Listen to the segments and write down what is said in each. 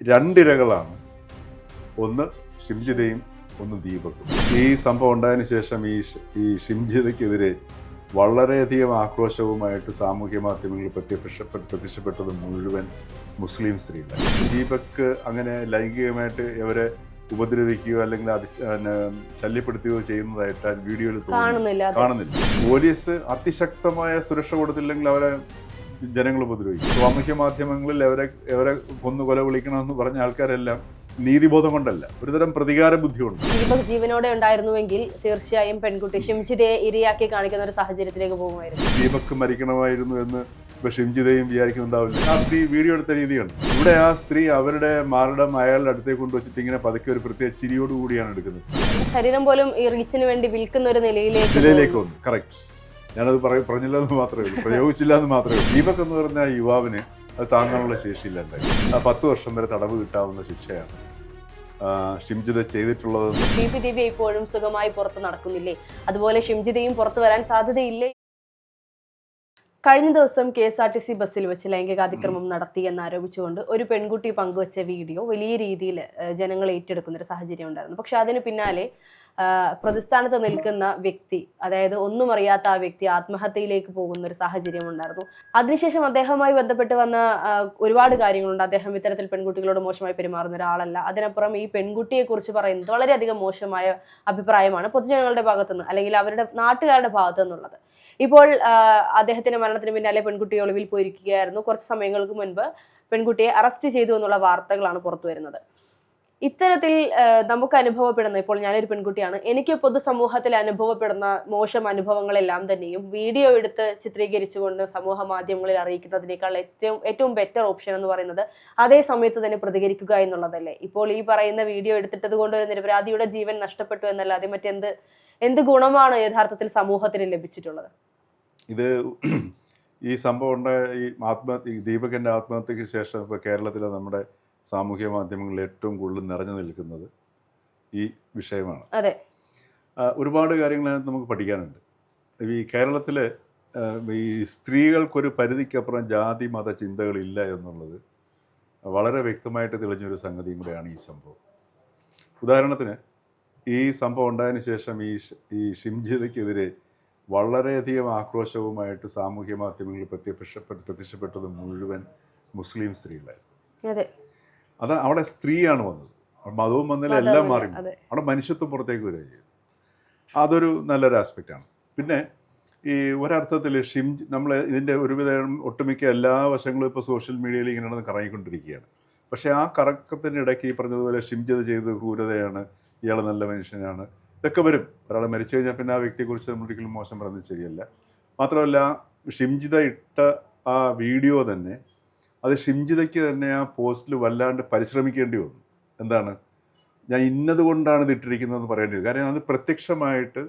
രണ്ടിരകളാണ്. ഒന്ന് ഷിംജിതയും ഒന്ന് ദീപകും. ഈ സംഭവം ഉണ്ടായതിനു ശേഷം ഈ ഈ ഷിംജിതയ്ക്കെതിരെ വളരെയധികം ആക്രോശവുമായിട്ട് സാമൂഹ്യ മാധ്യമങ്ങളിൽ പ്രത്യക്ഷപ്പെട്ട് പ്രത്യക്ഷപ്പെട്ടത് മുഴുവൻ മുസ്ലിം സ്ത്രീകളാണ്. ദീപക് അങ്ങനെ ലൈംഗികമായിട്ട് ഇവരെ ഉപദ്രവിക്കുകയോ അല്ലെങ്കിൽ അതി ശല്യപ്പെടുത്തുകയോ ചെയ്യുന്നതായിട്ട് വീഡിയോയിൽ തോന്നുന്നില്ല കാണുന്നില്ല. പോലീസ് അതിശക്തമായ സുരക്ഷ കൊടുത്തില്ലെങ്കിൽ അവരെ ജനങ്ങൾ ഉപദ്രവിക്കും. സാമൂഹ്യ മാധ്യമങ്ങളിൽ അവരെ അവരെ കൊന്നു കൊല വിളിക്കണമെന്ന് പറഞ്ഞ ആൾക്കാരെല്ലാം നീതിബോധം കൊണ്ടല്ല. ഒരുതരം പ്രതികാര ബുദ്ധി കൊണ്ട് ദീപക് ജീവനോടെ ഉണ്ടായിരുന്നുവെങ്കിൽ തീർച്ചയായും പെൺകുട്ടി ഷിംജിതയെ ഇരയാക്കി കാണിക്കുന്ന ഒരു സാഹചര്യത്തിലേക്ക് പോകുമായിരുന്നു. ദീപക് മരിക്കണമായിരുന്നു എന്ന് ഇപ്പൊ ഷിംജിതയും വിചാരിക്കുന്നുണ്ടാവില്ല. ആ സ്ത്രീ വീഡിയോ എടുത്ത രീതിയാണ് ഇവിടെ ആ സ്ത്രീ അവരുടെ മാറിടം അയാളുടെ അടുത്തേക്ക് കൊണ്ടുവച്ചിട്ട് ഇങ്ങനെ പതുക്കെ ഒരു പ്രത്യേക ചിരിയോടുകൂടിയാണ് എടുക്കുന്നത്. ശരീരം പോലും ഈ റീച്ചിന് വേണ്ടി വിൽക്കുന്ന ഒരു നിലയിലേക്ക് നിലയിലേക്ക് വന്നു. കറക്റ്റ് ഞാനത് പറയും പറഞ്ഞില്ല എന്ന് മാത്രമേ ഉള്ളൂ. പ്രയോഗിച്ചില്ല എന്ന് മാത്രമേ ഉള്ളൂ. ദീപക് എന്ന് പറഞ്ഞ ആ യുവാവിന് അത് താങ്ങാനുള്ള ശേഷിയില്ല ആ പത്ത് വർഷം വരെ തടവ് കിട്ടാവുന്ന ശിക്ഷയാണ്. ഷിംജിത ചെയ്തിട്ടുള്ളത്. ദീപി ദേവി ഇപ്പോഴും സുഖമായി പുറത്ത് നടക്കുന്നില്ലേ? അതുപോലെ ഷിംജിതയും പുറത്തു വരാൻ സാധ്യതയില്ലേ? കഴിഞ്ഞ ദിവസം K S R T C ബസ്സിൽ വെച്ച് ലൈംഗികാതിക്രമം നടത്തി എന്നാരോപിച്ചുകൊണ്ട് ഒരു പെൺകുട്ടി പങ്കുവച്ച വീഡിയോ വലിയ രീതിയിൽ ജനങ്ങൾ ഏറ്റെടുക്കുന്ന ഒരു സാഹചര്യം ഉണ്ടായിരുന്നു. പക്ഷെ അതിന് പിന്നാലെ പ്രതിസ്ഥാനത്ത് നിൽക്കുന്ന വ്യക്തി അതായത് ഒന്നും അറിയാത്ത ആ വ്യക്തി ആത്മഹത്യയിലേക്ക് പോകുന്ന ഒരു സാഹചര്യം ഉണ്ടായിരുന്നു. അതിനുശേഷം അദ്ദേഹവുമായി ബന്ധപ്പെട്ട് വന്ന ഒരുപാട് കാര്യങ്ങളുണ്ട്. അദ്ദേഹം ഇത്തരത്തിൽ പെൺകുട്ടികളോട് മോശമായി പെരുമാറുന്ന ഒരാളല്ല. അതിനപ്പുറം ഈ പെൺകുട്ടിയെ കുറിച്ച് പറയുന്നത് വളരെയധികം മോശമായ അഭിപ്രായമാണ് പൊതുജനങ്ങളുടെ ഭാഗത്തുനിന്ന് അല്ലെങ്കിൽ അവരുടെ നാട്ടുകാരുടെ ഭാഗത്തു നിന്നുള്ളത്. ഇപ്പോൾ അദ്ദേഹത്തിന്റെ മരണത്തിന് പിന്നാലെ പെൺകുട്ടി ഒളിവിൽ പോയിരിക്കുകയായിരുന്നു. കുറച്ച് സമയങ്ങൾക്ക് മുൻപ് പെൺകുട്ടിയെ അറസ്റ്റ് ചെയ്തു എന്നുള്ള വാർത്തകളാണ് പുറത്തു വരുന്നത് ഇത്തരത്തിൽ നമുക്ക് അനുഭവപ്പെടുന്ന ഇപ്പോൾ ഞാനൊരു പെൺകുട്ടിയാണ് എനിക്ക് പൊതുസമൂഹത്തിൽ അനുഭവപ്പെടുന്ന മോശം അനുഭവങ്ങളെല്ലാം തന്നെയും വീഡിയോ എടുത്ത് ചിത്രീകരിച്ചുകൊണ്ട് സമൂഹ മാധ്യമങ്ങളിൽ അറിയിക്കുന്നതിനേക്കാൾ ഏറ്റവും ഏറ്റവും ബെറ്റർ ഓപ്ഷൻ എന്ന് പറയുന്നത് അതേ സമയത്ത് തന്നെ പ്രതികരിക്കുക എന്നുള്ളതല്ലേ? ഇപ്പോൾ ഈ പറയുന്ന വീഡിയോ എടുത്തിട്ടത് കൊണ്ട് ഒരു നിരപരാധിയുടെ ജീവൻ നഷ്ടപ്പെട്ടു എന്നല്ലാതെ മറ്റെന്ത് എന്ത് ഗുണമാണ് യഥാർത്ഥത്തിൽ സമൂഹത്തിന് ലഭിച്ചിട്ടുള്ളത്? ഇത് ഈ സംഭവം ഈ ആത്മഹത്യ ദീപകന്റെ ആത്മഹത്യക്ക് ശേഷം ഇപ്പോൾ കേരളത്തിലെ നമ്മുടെ സാമൂഹ്യ മാധ്യമങ്ങളിൽ ഏറ്റവും കൂടുതൽ നിറഞ്ഞു നിൽക്കുന്നത് ഈ വിഷയമാണ്. അതെ. ഒരുപാട് കാര്യങ്ങൾ നമുക്ക് പഠിക്കാനുണ്ട്. ഈ കേരളത്തിലെ ഈ സ്ത്രീകൾക്കൊരു പരിധിക്കപ്പുറം ജാതി മത ചിന്തകളില്ല എന്നുള്ളത് വളരെ വ്യക്തമായിട്ട് തെളിഞ്ഞൊരു സംഗതിയും കൂടെയാണ് ഈ സംഭവം. ഉദാഹരണത്തിന് ഈ സംഭവം ഉണ്ടായതിനു ശേഷം ഈ ഈ ഷിംജിതയ്ക്കെതിരെ വളരെയധികം ആക്രോശവുമായിട്ട് സാമൂഹ്യ മാധ്യമങ്ങളിൽ പ്രത്യക്ഷപ്പെട്ട പ്രത്യക്ഷപ്പെട്ടത് മുഴുവൻ മുസ്ലിം സ്ത്രീകളായിരുന്നു. അതെ അവിടെ സ്ത്രീയാണ് വന്നത്. മതവും വന്നില്ല എല്ലാം മാറി. അവിടെ മനുഷ്യത്വം പുറത്തേക്ക് വരിക അതൊരു നല്ലൊരു ആസ്പെക്റ്റാണ് പിന്നെ ഈ ഒരർത്ഥത്തിൽ ഷിംജി നമ്മൾ ഇതിന്റെ ഒരുവിധ ഒട്ടുമിക്ക എല്ലാ വശങ്ങളും ഇപ്പോൾ സോഷ്യൽ മീഡിയയിൽ ഇങ്ങനെ നടന്ന് കറങ്ങിക്കൊണ്ടിരിക്കുകയാണ്. പക്ഷേ ആ കറക്കത്തിന്റെ ഇടയ്ക്ക് ഈ പറഞ്ഞതുപോലെ ഷിംജത് ചെയ്തത് ക്രൂരതയാണ് ഇയാൾ നല്ല മനുഷ്യനാണ് ഇതൊക്കെ വരും. ഒരാൾ മരിച്ചു കഴിഞ്ഞാൽ പിന്നെ ആ വ്യക്തിയെക്കുറിച്ച് നമ്മൾ ഒരിക്കലും മോശം പറയുന്നത് ശരിയല്ല. മാത്രമല്ല ഷിംജിത ഇട്ട ആ വീഡിയോ തന്നെ അത് ഷിംജിതയ്ക്ക് തന്നെ ആ പോസ്റ്റിൽ വല്ലാണ്ട് പരിശ്രമിക്കേണ്ടി വന്നു. എന്താണ്? ഞാൻ ഇന്നതുകൊണ്ടാണ് ഇത് ഇട്ടിരിക്കുന്നതെന്ന് പറയേണ്ടി വരും കാരണം അത് പ്രത്യക്ഷമായിട്ട്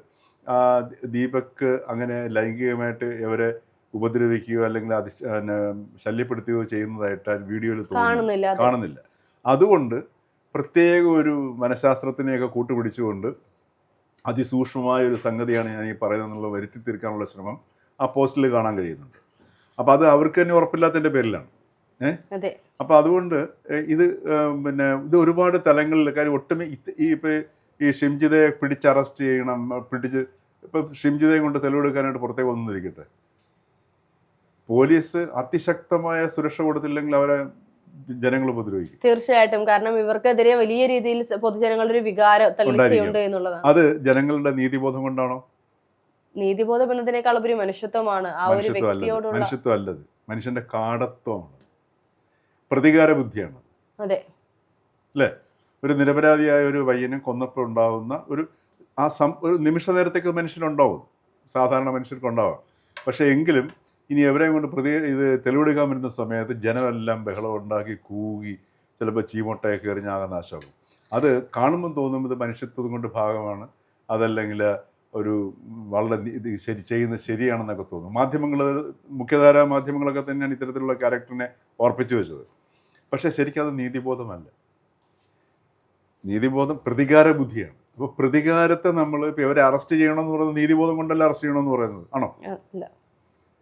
ദീപക്ക് ദീപക് അങ്ങനെ ലൈംഗികമായിട്ട് ഇവരെ ഉപദ്രവിക്കുകയോ അല്ലെങ്കിൽ അതി ശല്യപ്പെടുത്തുകയോ ചെയ്യുന്നതായിട്ട് വീഡിയോയിൽ തോന്നുന്നില്ല കാണുന്നില്ല കാണുന്നില്ല. അതുകൊണ്ട് പ്രത്യേക ഒരു മനഃശാസ്ത്രത്തിനെയൊക്കെ കൂട്ടുപിടിച്ചുകൊണ്ട് അതിസൂക്ഷ്മമായ ഒരു സംഗതിയാണ് ഞാൻ ഈ പറയുന്നതെന്നുള്ള വരുത്തി തീർക്കാനുള്ള ശ്രമം ആ പോസ്റ്റിൽ കാണാൻ കഴിയുന്നുണ്ട്. അപ്പോൾ അത് അവർക്ക് തന്നെ ഉറപ്പില്ലാത്തതിന്റെ പേരിലാണ്. അതെ. അപ്പോൾ അതുകൊണ്ട് ഇത് പിന്നെ ഇത് ഒരുപാട് തലങ്ങളിൽ കാര്യം ഒട്ടുമേ ഈ ഇപ്പൊ ഈ ഷിംജിതയെ പിടിച്ച് അറസ്റ്റ് ചെയ്യണം പിടിച്ച് ഇപ്പൊ ഷിംജിതയെ കൊണ്ട് തെളിവെടുക്കാനായിട്ട് പുറത്തേക്ക് വന്നിരിക്കട്ടെ. പോലീസ് അതിശക്തമായ സുരക്ഷ കൊടുത്തില്ലെങ്കിൽ അവരെ ജനങ്ങൾ ഉപദ്രവിക്കും. തീർച്ചയായിട്ടും. കാരണം ഇവർക്കെതിരെ വലിയ രീതിയിൽ പൊതുജനങ്ങളുടെ ഒരു വികാരം എന്നുള്ളതാണ്. അത് ജനങ്ങളുടെ നീതിബോധം കൊണ്ടാണോ? നീതിബോധം എന്നതിനേക്കാൾ ഉപരി മനുഷ്യത്വമാണ്. ആ ഒരു വ്യക്തിയോടുള്ള മനുഷ്യത്വം അല്ലത് മനുഷ്യന്റെ കാടത്വമാണ്. പ്രതികാര ബുദ്ധിയാണ് അതെ. അല്ലേ? ഒരു നിരപരാധിയായ ഒരു പയ്യനെ കൊന്നപ്പോൾ ഉണ്ടാവുന്ന ഒരു ആ സം ഒരു നിമിഷ നേരത്തേക്ക് മനുഷ്യനുണ്ടാവും. സാധാരണ മനുഷ്യർക്ക് മനുഷ്യർക്കുണ്ടാവാം. പക്ഷേ എങ്കിലും ഇനി എവരെയും കൊണ്ട് പ്രതി ഇത് തെളിവെടുക്കാൻ വരുന്ന സമയത്ത് ജനമെല്ലാം ബഹളം ഉണ്ടാക്കി കൂകി ചിലപ്പോൾ ചീമൊട്ടയൊക്കെ എറിഞ്ഞാകെ നാശമാകും. അത് കാണുമ്പോൾ തോന്നുമ്പോൾ ഇത് മനുഷ്യത്വം കൊണ്ട് ഭാഗമാണ്. അതല്ലെങ്കിൽ ഒരു വളരെ ഇത് ശരി ചെയ്യുന്നത് ശരിയാണെന്നൊക്കെ തോന്നും. മാധ്യമങ്ങൾ മുഖ്യധാരാ മാധ്യമങ്ങളൊക്കെ തന്നെയാണ് ഇത്തരത്തിലുള്ള ക്യാരക്ടറിനെ ഓർപ്പിച്ചു വെച്ചത്. പക്ഷേ ശരിക്കും അത് നീതിബോധമല്ല. നീതിബോധം പ്രതികാര ബുദ്ധിയാണ്. അപ്പോൾ പ്രതികാരത്തെ നമ്മൾ ഇപ്പോൾ ഇവരെ അറസ്റ്റ് ചെയ്യണമെന്ന് പറയുന്നത് നീതിബോധം കൊണ്ടല്ല അറസ്റ്റ് ചെയ്യണമെന്ന് പറയുന്നത്. ആണോ?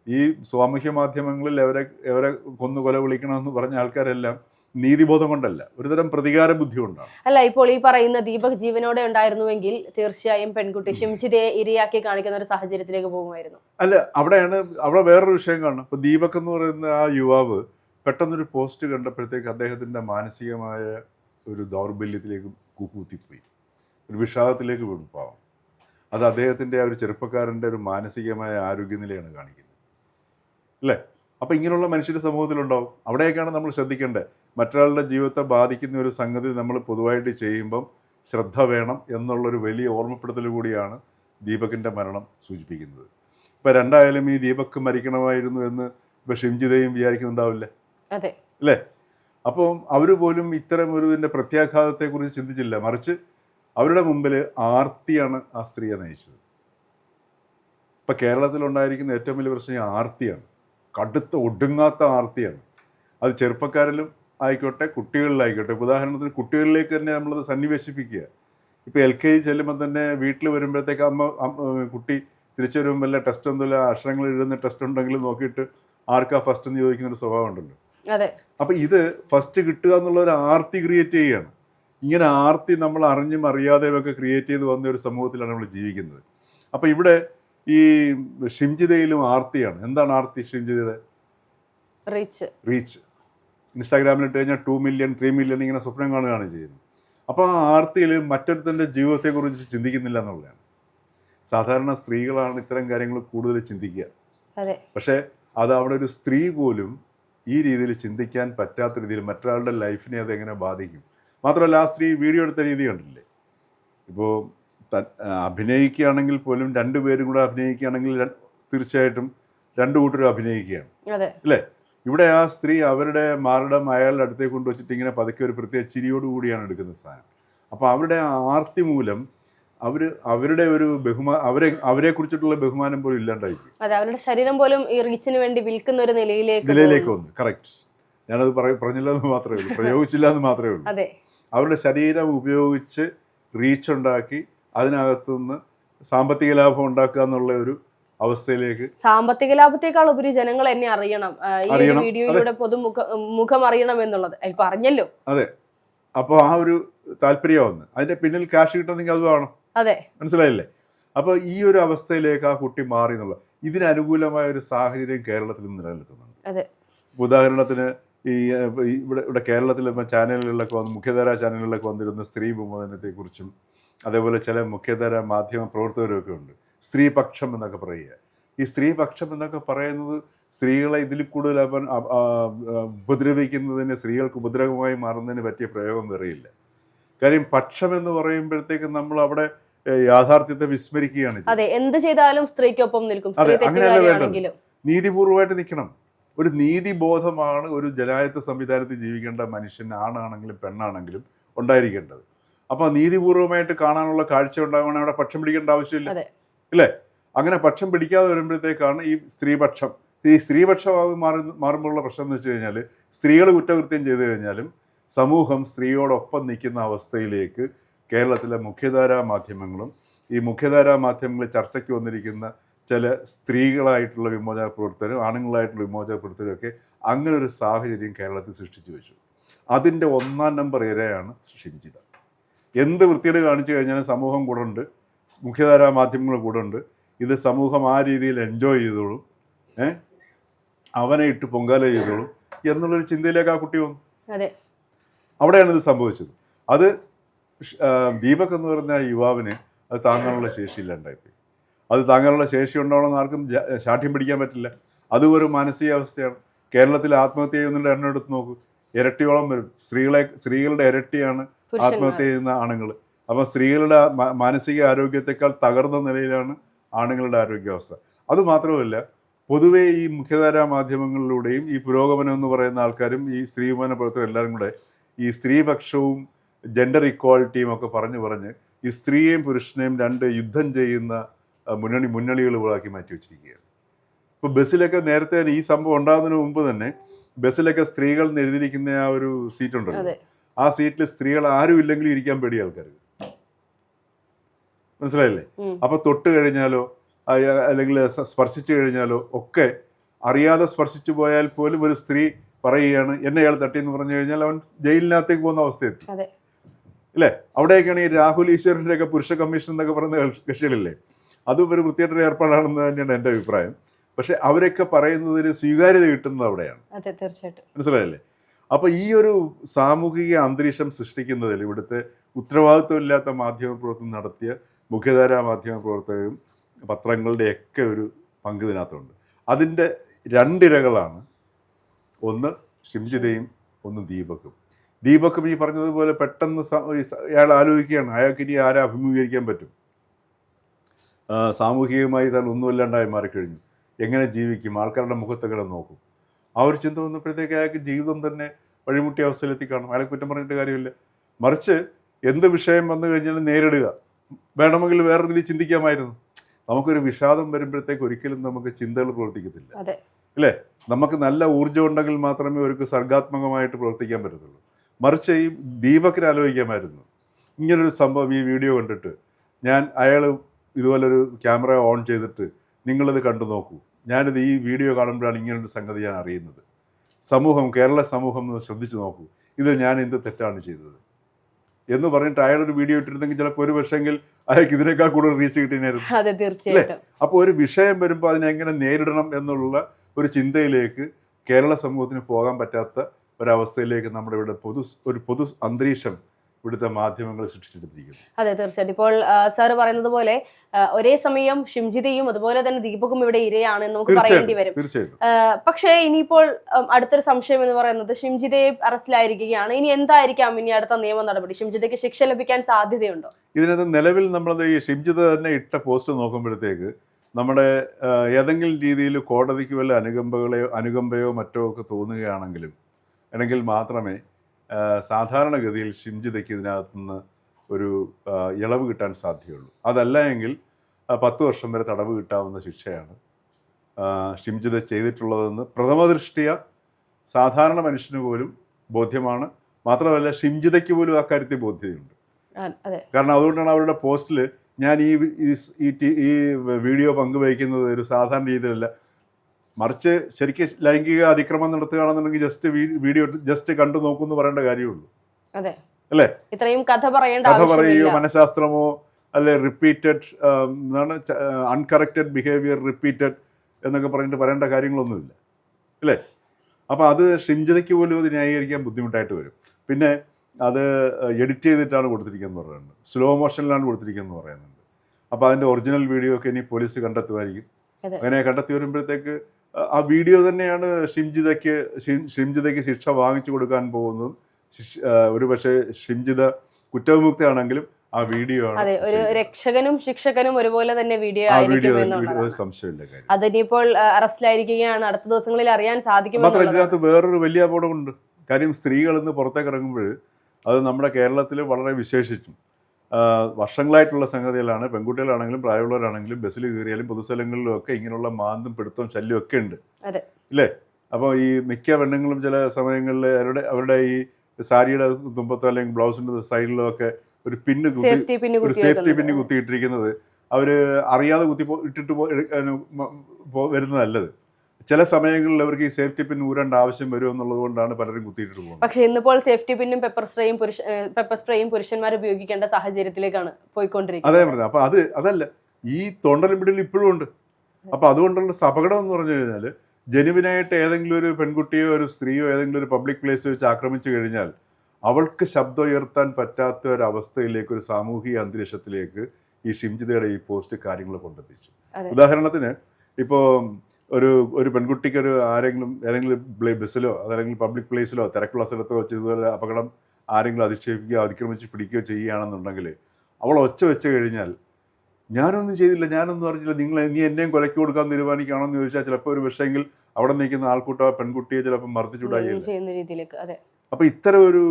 ഈ സാമൂഹ്യ മാധ്യമങ്ങളിൽ എവരെ എവരെ കൊന്നു കൊല വിളിക്കണമെന്ന് പറഞ്ഞ ആൾക്കാരെല്ലാം നീതിബോധം കൊണ്ടല്ല. ഒരുതരം പ്രതികാര ബുദ്ധി കൊണ്ടാണ്. അല്ല ഇപ്പോൾ ഈ പറയുന്ന ദീപക് ജീവനോടെ ഉണ്ടായിരുന്നുവെങ്കിൽ തീർച്ചയായും പെൺകുട്ടി ഷിംജിതയെ ഇരയാക്കി കാണിക്കുന്ന ഒരു സാഹചര്യത്തിലേക്ക് പോകുമായിരുന്നു. അല്ല അവിടെയാണ് അവിടെ വേറൊരു വിഷയം കാണണം. ഇപ്പൊ ദീപക് എന്ന് പറയുന്ന ആ യുവാവ് പെട്ടെന്നൊരു പോസ്റ്റ് കണ്ടപ്പോഴത്തേക്ക് അദ്ദേഹത്തിന്റെ മാനസികമായ ഒരു ദൗർബല്യത്തിലേക്ക് കുത്തിപ്പോയി ഒരു വിഷാദത്തിലേക്ക് വീണു അത് അദ്ദേഹത്തിന്റെ ആ ഒരു ചെറുപ്പക്കാരന്റെ ഒരു മാനസികമായ ആരോഗ്യനിലയാണ് കാണിക്കുന്നത്. അല്ലേ? അപ്പോൾ ഇങ്ങനെയുള്ള മനുഷ്യരുടെ സമൂഹത്തിലുണ്ടാവും. അവിടെയൊക്കെയാണ് നമ്മൾ ശ്രദ്ധിക്കേണ്ടത്. മറ്റൊരാളുടെ ജീവിതത്തെ ബാധിക്കുന്ന ഒരു സംഗതി നമ്മൾ പൊതുവായിട്ട് ചെയ്യുമ്പം ശ്രദ്ധ വേണം എന്നുള്ളൊരു വലിയ ഓർമ്മപ്പെടുത്തൽ കൂടിയാണ് ദീപകിന്റെ മരണം സൂചിപ്പിക്കുന്നത്. ഇപ്പം രണ്ടായാലും ഈ ദീപക് മരിക്കണമായിരുന്നു എന്ന് ഇപ്പം ഷിംജിതയും വിചാരിക്കുന്നുണ്ടാവില്ല? അല്ലേ? അപ്പം അവർ പോലും ഇത്തരം ഒരു ഇതിന്റെ പ്രത്യാഘാതത്തെക്കുറിച്ച് ചിന്തിച്ചില്ല. മറിച്ച് അവരുടെ മുമ്പിൽ ആർത്തിയാണ് ആ സ്ത്രീയെ നയിച്ചത്. ഇപ്പം കേരളത്തിലുണ്ടായിരിക്കുന്ന ഏറ്റവും വലിയ പ്രശ്നം ആർത്തിയാണ്. കടുത്ത ഒടുങ്ങാത്ത ആർത്തിയാണ്. അത് ചെറുപ്പക്കാരിലും ആയിക്കോട്ടെ കുട്ടികളിലായിക്കോട്ടെ. ഉദാഹരണത്തിന് കുട്ടികളിലേക്ക് തന്നെ നമ്മളത് സന്നിവേശിപ്പിക്കുക. ഇപ്പോൾ എൽ കെ ജി ചെല്ലുമ്പോൾ തന്നെ വീട്ടിൽ വരുമ്പോഴത്തേക്ക് അമ്മ കുട്ടി തിരിച്ചു വരുമ്പോൾ വല്ല ടെസ്റ്റ് ഒന്നുമില്ല അക്ഷരങ്ങൾ എഴുതുന്ന ടെസ്റ്റ് ഉണ്ടെങ്കിലും നോക്കിയിട്ട് ആർക്കാ ഫസ്റ്റ് എന്ന് ചോദിക്കുന്നൊരു സ്വഭാവം ഉണ്ടല്ലോ. അപ്പൊ ഇത് ഫസ്റ്റ് കിട്ടുക എന്നുള്ള ഒരു ആർത്തി ക്രിയേറ്റ് ചെയ്യുകയാണ്. ഇങ്ങനെ ആർത്തി നമ്മൾ അറിഞ്ഞും അറിയാതെയും ഒക്കെ ക്രിയേറ്റ് ചെയ്ത് വന്ന ഒരു സമൂഹത്തിലാണ് നമ്മൾ ജീവിക്കുന്നത്. അപ്പൊ ഇവിടെ ഈ ഷിംജിതയിലും ആർത്തിയാണ്. എന്താണ് ആർത്തി ഷിംജിതയുടെ? റീച്ച് റീച്ച് ഇൻസ്റ്റാഗ്രാമിൽ ഇട്ട് കഴിഞ്ഞാൽ ടു മില്യൺ ത്രീ മില്യൺ ഇങ്ങനെ സ്വപ്നം കാണുകയാണ് ചെയ്യുന്നത്. അപ്പോൾ ആ ആർത്തിയിൽ മറ്റൊരുത്തന്റെ ജീവിതത്തെക്കുറിച്ച് ചിന്തിക്കുന്നില്ല എന്നുള്ളതാണ്. സാധാരണ സ്ത്രീകളാണ് ഇത്തരം കാര്യങ്ങൾ കൂടുതൽ ചിന്തിക്കുക. പക്ഷേ അത് അവിടെ ഒരു സ്ത്രീ പോലും ഈ രീതിയിൽ ചിന്തിക്കാൻ പറ്റാത്ത രീതിയിൽ മറ്റൊരാളുടെ ലൈഫിനെ അതെങ്ങനെ ബാധിക്കും? മാത്രമല്ല ആ സ്ത്രീ വീഡിയോ എടുത്ത രീതി കണ്ടില്ലേ? ഇപ്പോൾ അഭിനയിക്കുകയാണെങ്കിൽ പോലും രണ്ടുപേരും കൂടെ അഭിനയിക്കുകയാണെങ്കിൽ തീർച്ചയായിട്ടും രണ്ടു കൂട്ടരും അഭിനയിക്കുകയാണ്. അല്ലേ? ഇവിടെ ആ സ്ത്രീ അവരുടെ മാറിടം അയാളുടെ അടുത്തേക്ക് കൊണ്ടുവച്ചിട്ട് ഇങ്ങനെ പതുക്കെ ഒരു പ്രത്യേക ചിരിയോടുകൂടിയാണ് എടുക്കുന്ന സാധനം. അപ്പോൾ അവരുടെ ആർത്തി മൂലം അവർ അവരുടെ ഒരു ബഹുമാ അവരെ അവരെ കുറിച്ചിട്ടുള്ള ബഹുമാനം പോലും ഇല്ലാണ്ടായി അതെ അവരുടെ ശരീരം പോലും ഈ റീച്ചിന് വേണ്ടി വിൽക്കുന്ന ഒരു നിലയിലേക്ക് നിലയിലേക്ക്. വന്നു. കറക്റ്റ് ഞാനത് പറഞ്ഞില്ല എന്ന് മാത്രമേ ഉള്ളൂ. പ്രയോഗിച്ചില്ല എന്ന് മാത്രമേ ഉള്ളൂ. അതെ. അവരുടെ ശരീരം ഉപയോഗിച്ച് റീച്ച് ഉണ്ടാക്കി അതിനകത്തുനിന്ന് സാമ്പത്തിക ലാഭം ഉണ്ടാക്കുക എന്നുള്ള ഒരു അവസ്ഥയിലേക്ക് സാമ്പത്തിക ലാഭത്തെക്കാൾ ഉപരി ജനങ്ങൾ എന്നെ അറിയണം. ഈ ഒരു. വീഡിയോയിലൂടെ പൊതുമുഖ മുഖം അറിയണം എന്നുള്ളത്. ഇപ്പൊ അറിഞ്ഞല്ലോ അതെ. അപ്പോൾ ആ ഒരു താല്പര്യം വന്ന്. അതിന്റെ പിന്നിൽ ക്യാഷ് കിട്ടുന്നെങ്കിൽ അത് വേണം. അതെ. മനസ്സിലായില്ലേ? അപ്പോൾ ഈ ഒരു അവസ്ഥയിലേക്ക് ആ കുട്ടി മാറി എന്നുള്ള ഇതിനനുകൂലമായ ഒരു സാഹചര്യം കേരളത്തിൽ നിലനിൽക്കുന്നുണ്ട്. അതെ. ഉദാഹരണത്തിന് ഈ ഇവിടെ ഇവിടെ കേരളത്തിൽ ഇപ്പം ചാനലുകളിലൊക്കെ വന്ന് മുഖ്യധാരാ ചാനലുകളിലൊക്കെ വന്നിരുന്ന സ്ത്രീ വിമോചനത്തെക്കുറിച്ചും അതേപോലെ ചില മുഖ്യധാര മാധ്യമ പ്രവർത്തകരൊക്കെ ഉണ്ട്. സ്ത്രീപക്ഷം എന്നൊക്കെ പറയുക. ഈ സ്ത്രീപക്ഷം എന്നൊക്കെ പറയുന്നത് സ്ത്രീകളെ ഇതിൽ കൂടുതൽ അവൻ ഉപദ്രവിക്കുന്നതിന് സ്ത്രീകൾക്ക് ഉപദ്രവമായി മാറുന്നതിന് പറ്റിയ പ്രയോഗം വേറെയില്ല. കാര്യം പക്ഷം എന്ന് പറയുമ്പോഴത്തേക്ക് നമ്മൾ അവിടെ യാഥാർത്ഥ്യത്തെ വിസ്മരിക്കുകയാണ് അതെ എന്ത് ചെയ്താലും സ്ത്രീക്കൊപ്പം നിൽക്കും. അതെ, അങ്ങനെയല്ല വേണ്ടത്. നീതിപൂർവമായിട്ട് നിൽക്കണം. ഒരു നീതിബോധമാണ് ഒരു ജനായത്വ സംവിധാനത്തിൽ ജീവിക്കേണ്ട മനുഷ്യൻ ആണാണെങ്കിലും പെണ്ണാണെങ്കിലും ഉണ്ടായിരിക്കേണ്ടത്. അപ്പോൾ നീതിപൂർവമായിട്ട് കാണാനുള്ള കാഴ്ച ഉണ്ടാകണം അവിടെ പക്ഷം പിടിക്കേണ്ട ആവശ്യമില്ല. ഇല്ലേ? അങ്ങനെ പക്ഷം പിടിക്കാതെ വരുമ്പോഴത്തേക്കാണ് ഈ സ്ത്രീപക്ഷം. ഈ സ്ത്രീപക്ഷമാകി മാറി മാറുമ്പോഴുള്ള പ്രശ്നം എന്ന് വെച്ച് കഴിഞ്ഞാൽ സ്ത്രീകൾ കുറ്റകൃത്യം ചെയ്തു കഴിഞ്ഞാലും സമൂഹം സ്ത്രീയോടൊപ്പം നിൽക്കുന്ന അവസ്ഥയിലേക്ക് കേരളത്തിലെ മുഖ്യധാരാ മാധ്യമങ്ങളും ഈ മുഖ്യധാരാ മാധ്യമങ്ങളിൽ ചർച്ചയ്ക്ക് വന്നിരിക്കുന്ന ചില സ്ത്രീകളായിട്ടുള്ള വിമോചന പ്രവർത്തകരും ആണുങ്ങളായിട്ടുള്ള വിമോചന പ്രവർത്തകരും ഒക്കെ അങ്ങനെ ഒരു സാഹചര്യം കേരളത്തിൽ സൃഷ്ടിച്ചു വെച്ചു. അതിന്റെ ഒന്നാം നമ്പർ ഇരയാണ് ഷിംജിത. എന്ത് വൃത്തിയുടെ കാണിച്ചു കഴിഞ്ഞാൽ സമൂഹം കൂടെ ഉണ്ട് മുഖ്യധാരാ മാധ്യമങ്ങൾ കൂടെ ഉണ്ട്. ഇത് സമൂഹം ആ രീതിയിൽ എൻജോയ് ചെയ്തോളും ഏ? അവനെ ഇട്ട് പൊങ്കാല ചെയ്തോളും എന്നുള്ളൊരു ചിന്തയിലേക്ക് ആ കുട്ടി വന്നു. അതെ. അവിടെയാണ് ഇത് സംഭവിച്ചത്. അത് ദീപക് എന്ന് പറഞ്ഞ യുവാവിന് അത് താങ്ങാനുള്ള ശേഷി ഇല്ലാണ്ടായിപ്പോയി അത് താങ്ങാനുള്ള ശേഷി ഉണ്ടാവണമെന്ന് ആർക്കും ശാഠ്യം പിടിക്കാൻ പറ്റില്ല. അതും ഒരു മാനസികാവസ്ഥയാണ്. കേരളത്തിൽ ആത്മഹത്യ ചെയ്യുന്നതിന്റെ എണ്ണം എടുത്ത് നോക്കൂ. ഇരട്ടിയോളം വരും. സ്ത്രീകളെ സ്ത്രീകളുടെ ഇരട്ടിയാണ് ആത്മഹത്യ ചെയ്യുന്ന ആണുങ്ങൾ. അപ്പോൾ സ്ത്രീകളുടെ മാനസിക ആരോഗ്യത്തെക്കാൾ തകർന്ന നിലയിലാണ് ആണുങ്ങളുടെ ആരോഗ്യാവസ്ഥ. അതുമാത്രമല്ല പൊതുവേ ഈ മുഖ്യധാരാ മാധ്യമങ്ങളിലൂടെയും ഈ പുരോഗമനം എന്ന് പറയുന്ന ആൾക്കാരും ഈ സ്ത്രീവിമാന പ്രവർത്തകർ എല്ലാവരും കൂടെ ഈ സ്ത്രീപക്ഷവും ജെൻഡർ ഇക്വാളിറ്റിയും ഒക്കെ പറഞ്ഞു പറഞ്ഞ് ഈ സ്ത്രീയെയും പുരുഷനെയും രണ്ട് യുദ്ധം ചെയ്യുന്ന മുന്നണി മുന്നണി മുന്നണികളുകളാക്കി മാറ്റി വെച്ചിരിക്കുകയാണ്. ഇപ്പോൾ ബസ്സിലൊക്കെ നേരത്തെ ഈ സംഭവം ഉണ്ടാകുന്നതിന് മുമ്പ് തന്നെ ബസ്സിലൊക്കെ സ്ത്രീകൾ എന്ന് എഴുതിയിരിക്കുന്ന ആ ഒരു സീറ്റ് ഉണ്ടല്ലോ. ആ സീറ്റിൽ സ്ത്രീകൾ ആരും ഇല്ലെങ്കിലും ഇരിക്കാൻ പേടിയ ആൾക്കാർ മനസ്സിലായില്ലേ. അപ്പൊ തൊട്ട് കഴിഞ്ഞാലോ അല്ലെങ്കിൽ സ്പർശിച്ചു കഴിഞ്ഞാലോ ഒക്കെ അറിയാതെ സ്പർശിച്ചു പോയാൽ പോലും ഒരു സ്ത്രീ പറയുകയാണ് എന്നെ അയാൾ തട്ടിയെന്ന് പറഞ്ഞു കഴിഞ്ഞാൽ അവൻ ജയിലിനകത്തേക്ക് പോകുന്ന അവസ്ഥയെത്തി അല്ലേ? അവിടെയൊക്കെയാണ് ഈ രാഹുൽ ഈശ്വരന്റെയൊക്കെ പുരുഷ കമ്മീഷൻ എന്നൊക്കെ പറയുന്ന കക്ഷി- കക്ഷികളില്ലേ? അതും ഒരു വൃത്തിയായിട്ടൊരു ഏർപ്പാടാണെന്ന് തന്നെയാണ് എന്റെ അഭിപ്രായം. പക്ഷെ അവരൊക്കെ പറയുന്നതിന് സ്വീകാര്യത കിട്ടുന്നത് അവിടെയാണ്. അതെ തീർച്ചയായിട്ടും. മനസ്സിലായല്ലേ? അപ്പോൾ ഈ ഒരു സാമൂഹിക അന്തരീക്ഷം സൃഷ്ടിക്കുന്നതിൽ ഇവിടുത്തെ ഉത്തരവാദിത്വമില്ലാത്ത മാധ്യമ പ്രവർത്തനം നടത്തിയ മുഖ്യധാരാ മാധ്യമ പ്രവർത്തകരും പത്രങ്ങളുടെയൊക്കെ ഒരു പങ്ക് ഇതിനകത്തുണ്ട്. അതിന്റെ രണ്ടിരകളാണ്. ഒന്ന് ഷിംജിതയും ഒന്ന് ദീപക്കും ദീപക്കും ഈ പറഞ്ഞതുപോലെ പെട്ടെന്ന് അയാൾ ആലോചിക്കുകയാണ്. അയാൾക്ക് ഇനി ആരെ അഭിമുഖീകരിക്കാൻ പറ്റും? സാമൂഹികമായി താൻ ഒന്നുമില്ലാണ്ടായി മാറിക്കഴിഞ്ഞു. എങ്ങനെ ജീവിക്കും? ആൾക്കാരുടെ മുഖത്തെങ്ങനെ നോക്കും? ആ ഒരു ചിന്ത വന്നപ്പോഴത്തേക്ക് അയാൾക്ക് ജീവിതം തന്നെ വഴിമുട്ടിയ അവസ്ഥയിലെത്തി കാണും അയാളെ കുറ്റം പറഞ്ഞിട്ട് കാര്യമില്ല. മറിച്ച് എന്ത് വിഷയം വന്നു കഴിഞ്ഞാലും നേരിടുക. വേണമെങ്കിൽ വേറെ രീതി ചിന്തിക്കാമായിരുന്നു. നമുക്കൊരു വിഷാദം വരുമ്പോഴത്തേക്ക് ഒരിക്കലും നമുക്ക് ചിന്തകൾ പ്രവർത്തിക്കത്തില്ല. അല്ലേ? നമുക്ക് നല്ല ഊർജം ഉണ്ടെങ്കിൽ മാത്രമേ അവർക്ക് സർഗാത്മകമായിട്ട് പ്രവർത്തിക്കാൻ പറ്റത്തുള്ളൂ. മറിച്ച് ഈ ദീപക്കിന് ആലോചിക്കാമായിരുന്നു. ഇങ്ങനൊരു സംഭവം ഈ വീഡിയോ കണ്ടിട്ട് ഞാൻ അയാൾ ഇതുപോലൊരു ക്യാമറ ഓൺ ചെയ്തിട്ട് നിങ്ങളിത് കണ്ടു നോക്കൂ. ഞാനിത് ഈ വീഡിയോ കാണുമ്പോഴാണ് ഇങ്ങനൊരു സംഗതി ഞാൻ അറിയുന്നത്. സമൂഹം കേരള സമൂഹം എന്ന് ശ്രദ്ധിച്ചു നോക്കൂ. ഇത് ഞാൻ എന്ത് തെറ്റാണ് ചെയ്തത്? എന്ന് പറഞ്ഞിട്ട് അയാളൊരു വീഡിയോ ഇട്ടിരുന്നെങ്കിൽ ചിലപ്പോൾ ഒരു വർഷമെങ്കിൽ അയാൾക്ക് ഇതിനേക്കാൾ കൂടുതൽ റീച്ച് കിട്ടിയായിരുന്നു അതെ തീർച്ചയായിട്ടും. അപ്പോൾ ഒരു വിഷയം വരുമ്പോൾ അതിനെ എങ്ങനെ നേരിടണം എന്നുള്ള ഒരു ചിന്തയിലേക്ക് കേരള സമൂഹത്തിന് പോകാൻ പറ്റാത്ത ഒരവസ്ഥയിലേക്ക് നമ്മുടെ ഇവിടെ പൊതു ഒരു പൊതു അന്തരീക്ഷം ഇവിടുത്തെ മാധ്യമങ്ങൾ സൃഷ്ടിച്ചെടുത്തിരിക്കുന്നു. അതെ തീർച്ചയായിട്ടും. ഇപ്പോൾ സാർ പറയുന്നത് പോലെ ഒരേ സമയം ഷിംജിതയും അതുപോലെ തന്നെ ദീപകും ഇവിടെ ഇരയാണ് നമുക്ക് പറയേണ്ടി വരും. തീർച്ചയായിട്ടും. പക്ഷേ ഇനിയിപ്പോൾ അടുത്തൊരു സംശയം എന്ന് പറയുന്നത് ഷിംജിതയെ അറസ്റ്റിലായിരിക്കുകയാണ്. ഇനി എന്തായിരിക്കാം ഇനി അടുത്ത നിയമ നടപടി? ഷിംജിതയ്ക്ക് ശിക്ഷ ലഭിക്കാൻ സാധ്യതയുണ്ടോ? ഇതിനകത്ത് നിലവിൽ നമ്മളത് ഈ ഷിംജിത തന്നെ ഇട്ട പോസ്റ്റ് നോക്കുമ്പോഴത്തേക്ക് നമ്മുടെ ഏതെങ്കിലും രീതിയിൽ കോടതിക്ക് വല്ല അനുകമ്പകളെയോ അനുകമ്പയോ മറ്റോ ഒക്കെ തോന്നുകയാണെങ്കിലും അല്ലെങ്കിൽ മാത്രമേ ആ, സാധാരണഗതിയിൽ ഷിംജിതയ്ക്ക് ഇതിനകത്തുനിന്ന് ഒരു ഇളവ് കിട്ടാൻ സാധ്യതയുള്ളൂ. അതല്ല എങ്കിൽ പത്ത് വർഷം വരെ തടവ് കിട്ടാവുന്ന ശിക്ഷയാണ് ആ, ഷിംജിത ചെയ്തിട്ടുള്ളതെന്ന് പ്രഥമദൃഷ്ടിയ സാധാരണ മനുഷ്യന് പോലും ബോധ്യമാണ്. മാത്രമല്ല ഷിംജിതയ്ക്ക് പോലും അക്കാര്യത്തിൽ ബോധ്യതയുണ്ട്. അതെ. കാരണം അതുകൊണ്ടാണ് അവരുടെ പോസ്റ്റിൽ ഞാൻ ഈ ഈ വീഡിയോ പങ്കുവയ്ക്കുന്നത് ഒരു സാധാരണ രീതിയിലല്ല മറിച്ച് ശരിക്കും ലൈംഗിക അതിക്രമം നടത്തുകയാണെന്നുണ്ടെങ്കിൽ ജസ്റ്റ് വീഡിയോ ജസ്റ്റ് കണ്ടു നോക്കുന്നു പറയേണ്ട കാര്യമുള്ളൂ. അതെ. അല്ലേ? ഇത്രയും കഥ പറയേണ്ട കഥ പറയുകയോ മനഃശാസ്ത്രമോ അല്ലെ റിപ്പീറ്റഡ് എന്താണ് അൺകറക്റ്റഡ് ബിഹേവിയർ റിപ്പീറ്റഡ് എന്നൊക്കെ പറഞ്ഞിട്ട് പറയേണ്ട കാര്യങ്ങളൊന്നുമില്ല. അല്ലേ? അപ്പോൾ അത് ഷിംജതയ്ക്ക് പോലും അത് ന്യായീകരിക്കാൻ ബുദ്ധിമുട്ടായിട്ട് വരും. പിന്നെ അത് എഡിറ്റ് ചെയ്തിട്ടാണ് കൊടുത്തിരിക്കുന്നത് പറയുന്നത് സ്ലോ മോഷനിലാണ് കൊടുത്തിരിക്കുന്നത് പറയുന്നുണ്ട്. അപ്പോൾ അതിന്റെ ഒറിജിനൽ വീഡിയോ ഒക്കെ ഇനി പോലീസ് കണ്ടെത്തുമായിരിക്കും. അങ്ങനെ കണ്ടെത്തി വരുമ്പോഴത്തേക്ക് ആ- വീഡിയോ തന്നെയാണ് ഷിംജിതയ്ക്ക് ഷിംജിതയ്ക്ക് ശിക്ഷ വാങ്ങിച്ചു കൊടുക്കാൻ പോകുന്നതും. ഒരുപക്ഷെ ആ, ഒരു പക്ഷേ ഷിംജിത കുറ്റവിമുക്തയാണെങ്കിലും ആ വീഡിയോ ആണ് അതെ ഒരു രക്ഷകനും ശിക്ഷകനും ഒരുപോലെ തന്നെ വീഡിയോ ആയിരിക്കും എന്നുള്ളതാണ്. അതിനിപ്പോൾ അറസ്റ്റിലായിരിക്കുകയാണ്. അടുത്ത ദിവസങ്ങളിൽ അറിയാൻ സാധിക്കും ഇതിനകത്ത് വേറൊരു വലിയ അപകടമുണ്ട്. കാര്യം സ്ത്രീകൾ ഇന്ന് പുറത്തേക്ക് ഇറങ്ങുമ്പോൾ അത് നമ്മുടെ കേരളത്തിൽ വളരെ വിശേഷിച്ചും. വർഷങ്ങളായിട്ടുള്ള സംഗതികളാണ്. പെൺകുട്ടികളാണെങ്കിലും പ്രായമുള്ളവരാണെങ്കിലും ബസ്സിൽ കയറിയാലും പൊതുസ്ഥലങ്ങളിലും ഒക്കെ ഇങ്ങനെയുള്ള മാന്തും പിടുത്തവും ശല്യം ഒക്കെ ഉണ്ട്. ഇല്ലേ? അപ്പോൾ ഈ മിക്ക പെണ്ണുങ്ങളും ചില സമയങ്ങളിൽ അവരുടെ അവരുടെ ഈ സാരിയുടെ തുമ്പത്തോ അല്ലെങ്കിൽ ബ്ലൗസിന്റെ സൈഡിലോ ഒക്കെ ഒരു പിന്ന് കുത്തി ഒരു സേഫ്റ്റി പിന്ന് കുത്തി കുത്തിയിട്ടിരിക്കുന്നത്. അവർ അറിയാതെ കുത്തി ഇട്ടിട്ട് വരുന്നതല്ലത് ചില സമയങ്ങളിൽ അവർക്ക് ഈ സേഫ്റ്റി പിൻ ഊരേണ്ട ആവശ്യം വരും എന്നുള്ളത് കൊണ്ടാണ് പലരും കുത്തിയിട്ട് പോകുന്നത്. പക്ഷെ ഇന്നിപ്പോൾ സേഫ്റ്റി പിന്നും പെപ്പർ സ്പ്രേയും പുരുഷ പെപ്പർ സ്പ്രേയും പുരുഷന്മാർ ഉപയോഗിക്കേണ്ട സാഹചര്യത്തിലേക്കാണ് അതേ പോയിക്കൊണ്ടിരിക്കുന്നത് പറഞ്ഞു അപ്പൊ അത് അതല്ല. ഈ തൊണ്ടലും പിടിയിൽ ഇപ്പോഴും ഉണ്ട്. അപ്പൊ അതുകൊണ്ടുള്ള അപകടം എന്ന് പറഞ്ഞു കഴിഞ്ഞാൽ ജനുവിനായിട്ട് ഏതെങ്കിലും ഒരു പെൺകുട്ടിയോ ഒരു സ്ത്രീയോ ഏതെങ്കിലും ഒരു പബ്ലിക് പ്ലേസ് വെച്ച് ആക്രമിച്ചു കഴിഞ്ഞാൽ അവൾക്ക് ശബ്ദം ഉയർത്താൻ പറ്റാത്ത ഒരു അവസ്ഥയിലേക്ക് ഒരു സാമൂഹിക അന്തരീക്ഷത്തിലേക്ക് ഈ ഷിംജിതയുടെ ഈ പോസ്റ്റ് കാര്യങ്ങൾ കൊണ്ടെത്തിച്ചു. ഉദാഹരണത്തിന് ഇപ്പോൾ ഒരു ഒരു പെൺകുട്ടിക്ക് ഒരു ആരെങ്കിലും ഏതെങ്കിലും ബസ്സിലോ അതല്ലെങ്കിൽ പബ്ലിക് പ്ലേസിലോ തിരക്കുള്ള സ്ഥലത്തോ വെച്ച് ഇതുപോലെ അപകടം ആരെങ്കിലും അധിക്ഷേപിക്കുകയോ അതിക്രമിച്ച് പിടിക്കുകയോ ചെയ്യുകയാണെന്നുണ്ടെങ്കിൽ അവൾ ഒച്ച വെച്ച് കഴിഞ്ഞാൽ ഞാനൊന്നും ചെയ്തില്ല ഞാനൊന്നും അറിഞ്ഞില്ല നിങ്ങൾ നീ എന്നെയും കൊലക്കി കൊടുക്കാൻ തീരുമാനിക്കുകയാണോ എന്ന് ചോദിച്ചാൽ ചിലപ്പോൾ ഒരു വിഷയെങ്കിൽ അവിടെ നിൽക്കുന്ന ആൾക്കൂട്ടോ പെൺകുട്ടിയെ ചിലപ്പോൾ മർദ്ദിച്ചുണ്ടായില്ല ചെയ്യുന്ന രീതിയിലേക്ക് അതെ. അപ്പൊ ഇത്തരം ഒരു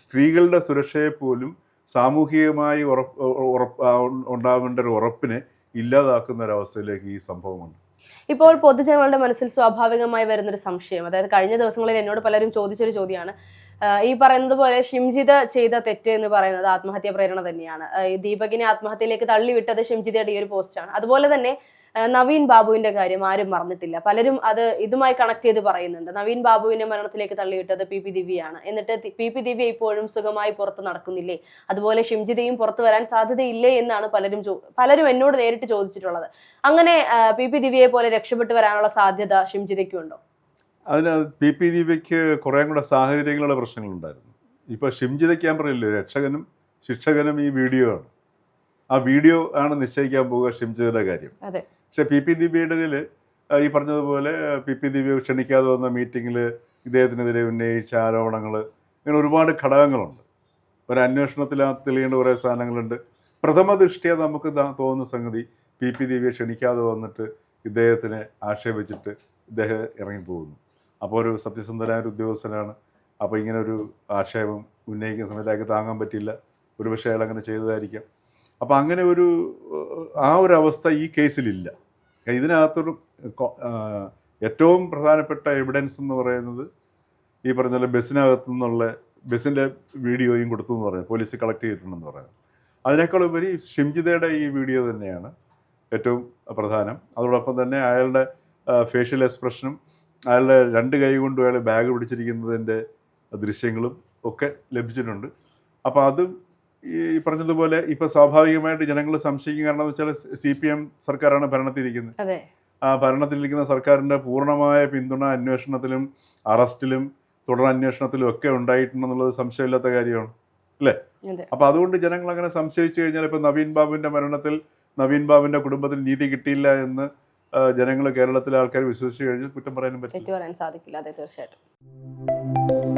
സ്ത്രീകളുടെ സുരക്ഷയെ പോലും സാമൂഹികമായി ഉറപ്പ് ഉറപ്പ് ഉണ്ടാകേണ്ട ഉണ്ടാവേണ്ട ഒരു ഉറപ്പിനെ ഇല്ലാതാക്കുന്ന ഒരവസ്ഥയിലേക്ക് ഈ സംഭവമുണ്ട് ഇപ്പോൾ പൊതുജനങ്ങളുടെ മനസ്സിൽ സ്വാഭാവികമായി വരുന്നൊരു സംശയം. അതായത് കഴിഞ്ഞ ദിവസങ്ങളിൽ എന്നോട് പലരും ചോദിച്ചൊരു ചോദ്യമാണ്. ഈ പറയുന്നത് പോലെ ഷിംജിത ചെയ്ത തെറ്റ് എന്ന് പറയുന്നത് ആത്മഹത്യാ പ്രേരണ തന്നെയാണ്. ദീപകിനെ ആത്മഹത്യയിലേക്ക് തള്ളിവിട്ടത് ഷിംജിതയുടെ ഈ ഒരു പോസ്റ്റാണ്. അതുപോലെ തന്നെ നവീൻ ബാബുവിന്റെ കാര്യം ആരും മറന്നിട്ടില്ല. പലരും അത് ഇതുമായി കണക്ട് ചെയ്ത് പറയുന്നുണ്ട്. നവീൻ ബാബുവിനെ മരണത്തിലേക്ക് തള്ളിയിട്ടത് പി പി ദിവ്യയാണ്. എന്നിട്ട് പി പി ദിവ്യ ഇപ്പോഴും സുഖമായി പുറത്ത് നടക്കുന്നില്ലേ? അതുപോലെ ഷിംജിതയും പുറത്തു വരാൻ സാധ്യതയില്ലേ എന്നാണ് പലരും പലരും എന്നോട് നേരിട്ട് ചോദിച്ചിട്ടുള്ളത്. അങ്ങനെ പി പി ദിവ്യയെ പോലെ രക്ഷപ്പെട്ടു വരാനുള്ള സാധ്യത ഷിംജിതയ്ക്കുണ്ടോ? അതിന് പി പി ദിവ്യയ്ക്ക് കുറേ കൂടെ സാഹചര്യങ്ങളുടെ പ്രശ്നങ്ങളുണ്ടായിരുന്നു. ഇപ്പോൾ ഷിംജിതയ്ക്ക് ഞാൻ പറയില്ലേ രക്ഷകനും ശിക്ഷകനും ഈ വീഡിയോ ആണ്. ആ വീഡിയോ ആണ് നിശ്ചയിക്കാൻ പോവുക ഷിംജിതയുടെ കാര്യം. അതെ. പക്ഷെ പി പി ദിവ്യയുടെ ഇതിൽ ഈ പറഞ്ഞതുപോലെ പി പി ദിവ്യ ക്ഷണിക്കാതെ വന്ന മീറ്റിങ്ങിൽ ഇദ്ദേഹത്തിനെതിരെ ഉന്നയിച്ച ആരോപണങ്ങൾ ഇങ്ങനെ ഒരുപാട് ഘടകങ്ങളുണ്ട്. ഒരു അന്വേഷണത്തിൽ ആ തെളിയേണ്ട കുറേ സാധനങ്ങളുണ്ട്. പ്രഥമ ദൃഷ്ടിയ നമുക്ക് തോന്നുന്ന സംഗതി പി പി ദിവ്യ ക്ഷണിക്കാതെ വന്നിട്ട് ഇദ്ദേഹത്തിനെ ആക്ഷേപിച്ചിട്ട് ഇദ്ദേഹം ഇറങ്ങിപ്പോകുന്നു. അപ്പോൾ ഒരു സത്യസന്ധനായ ഒരു ഉദ്യോഗസ്ഥനാണ്. അപ്പോൾ ഇങ്ങനെ ഒരു ആക്ഷേപം ഉന്നയിക്കുന്ന സമയത്ത് അയാൾക്ക് താങ്ങാൻ പറ്റില്ല. ഒരുപക്ഷെ അയാൾ അങ്ങനെ ചെയ്തതായിരിക്കാം. അപ്പോൾ അങ്ങനെ ഒരു ആ ഒരു അവസ്ഥ ഈ കേസിലില്ല. ഇതിനകത്തൊരു ഏറ്റവും പ്രധാനപ്പെട്ട എവിഡൻസ് എന്ന് പറയുന്നത് ഈ പറഞ്ഞ പോലെ ബസ്സിനകത്തു നിന്നുള്ള ബസ്സിന്റെ വീഡിയോയും കൊടുത്തു എന്ന് പറഞ്ഞു പോലീസ് കളക്ട് ചെയ്തിട്ടുണ്ടെന്ന് പറയുന്നത്. അതിനേക്കാൾ ഉപരി ഷിംജിതയുടെ ഈ വീഡിയോ തന്നെയാണ് ഏറ്റവും പ്രധാനം. അതോടൊപ്പം തന്നെ അയാളുടെ ഫേഷ്യൽ എക്സ്പ്രഷനും അയാളുടെ രണ്ട് കൈ കൊണ്ടും അയാൾ ബാഗ് പിടിച്ചിരിക്കുന്നതിന്റെ ദൃശ്യങ്ങളും ഒക്കെ ലഭിച്ചിട്ടുണ്ട്. അപ്പോൾ അതും ഈ പറഞ്ഞതുപോലെ ഇപ്പൊ സ്വാഭാവികമായിട്ട് ജനങ്ങൾ സംശയിക്കും. കാരണം എന്ന് വെച്ചാൽ സി പി എം സർക്കാരാണ് ഭരണത്തിരിക്കുന്നത് അതെ. ആ ഭരണത്തിലിരിക്കുന്ന സർക്കാരിന്റെ പൂർണമായ പിന്തുണ അന്വേഷണത്തിലും അറസ്റ്റിലും തുടർ അന്വേഷണത്തിലും ഒക്കെ ഉണ്ടായിട്ടുണ്ടെന്നുള്ളത് സംശയമില്ലാത്ത കാര്യമാണ്. അല്ലേ? അപ്പൊ അതുകൊണ്ട് ജനങ്ങൾ അങ്ങനെ സംശയിച്ചു കഴിഞ്ഞാൽ ഇപ്പൊ നവീൻ ബാബുവിന്റെ മരണത്തിൽ നവീൻ ബാബുവിന്റെ കുടുംബത്തിൽ നീതി കിട്ടിയില്ല എന്ന് ജനങ്ങൾ കേരളത്തിലെ ആൾക്കാർ വിശ്വസിച്ചു കഴിഞ്ഞാൽ കുറ്റം പറയാനും പറ്റില്ല. സാധിക്കില്ല. അതെ തീർച്ചയായിട്ടും.